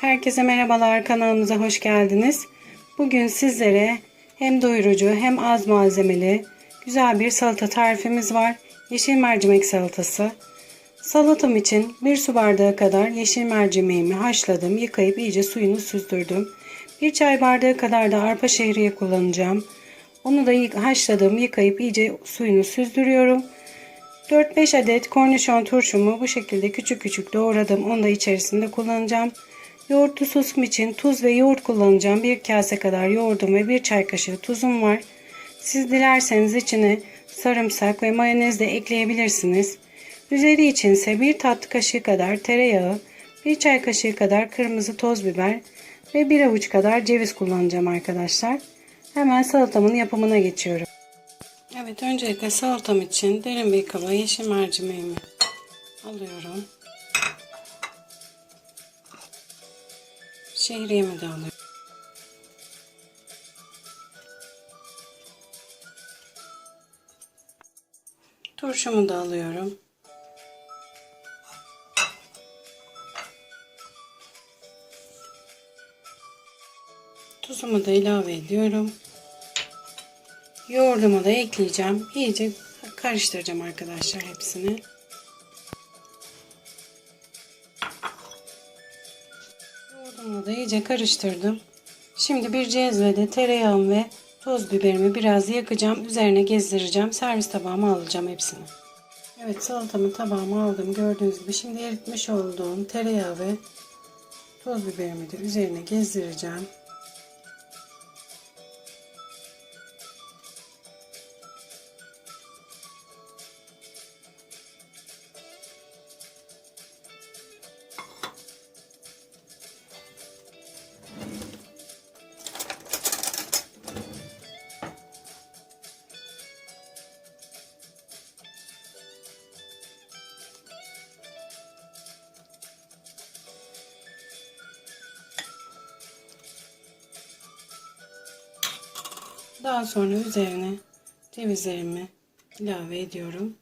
Herkese merhabalar kanalımıza hoş geldiniz. Bugün sizlere hem doyurucu hem az malzemeli güzel bir salata tarifimiz var. Yeşil mercimek salatası. Salatam için bir su bardağı kadar yeşil mercimeğimi haşladım. Yıkayıp iyice suyunu süzdürdüm. Bir çay bardağı kadar da arpa şehriye kullanacağım. Onu da haşladım. Yıkayıp iyice suyunu süzdürüyorum. 4-5 adet kornişon turşumu bu şekilde küçük küçük doğradım. Onu da içerisinde kullanacağım. Yoğurtlu sosum için tuz ve yoğurt kullanacağım. Bir kase kadar yoğurdum ve bir çay kaşığı tuzum var. Siz dilerseniz içine sarımsak ve mayonez de ekleyebilirsiniz. Üzeri içinse bir tatlı kaşığı kadar tereyağı, bir çay kaşığı kadar kırmızı toz biber ve bir avuç kadar ceviz kullanacağım arkadaşlar. Hemen salatamın yapımına geçiyorum. Evet öncelikle salatam için derin bir kaba yeşil mercimeğimi alıyorum. Şehriyemi de alıyorum. Turşumu da alıyorum. Tuzumu da ilave ediyorum. Yoğurdumu da ekleyeceğim. İyice karıştıracağım arkadaşlar hepsini. Yoğurdumu da iyice karıştırdım. Şimdi bir cezvede tereyağım ve toz biberimi biraz yakacağım. Üzerine gezdireceğim. Servis tabağıma alacağım hepsini. Evet salatamı tabağıma aldım. Gördüğünüz gibi şimdi eritmiş olduğum tereyağı ve toz biberimi de üzerine gezdireceğim. Daha sonra üzerine cevizlerimi ilave ediyorum.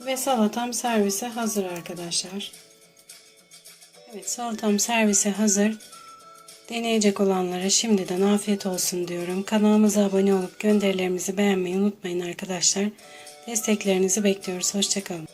Ve salatam servise hazır arkadaşlar. Evet salatam servise hazır. Deneyecek olanlara şimdiden afiyet olsun diyorum. Kanalımıza abone olup gönderilerimizi beğenmeyi unutmayın arkadaşlar. Desteklerinizi bekliyoruz. Hoşçakalın.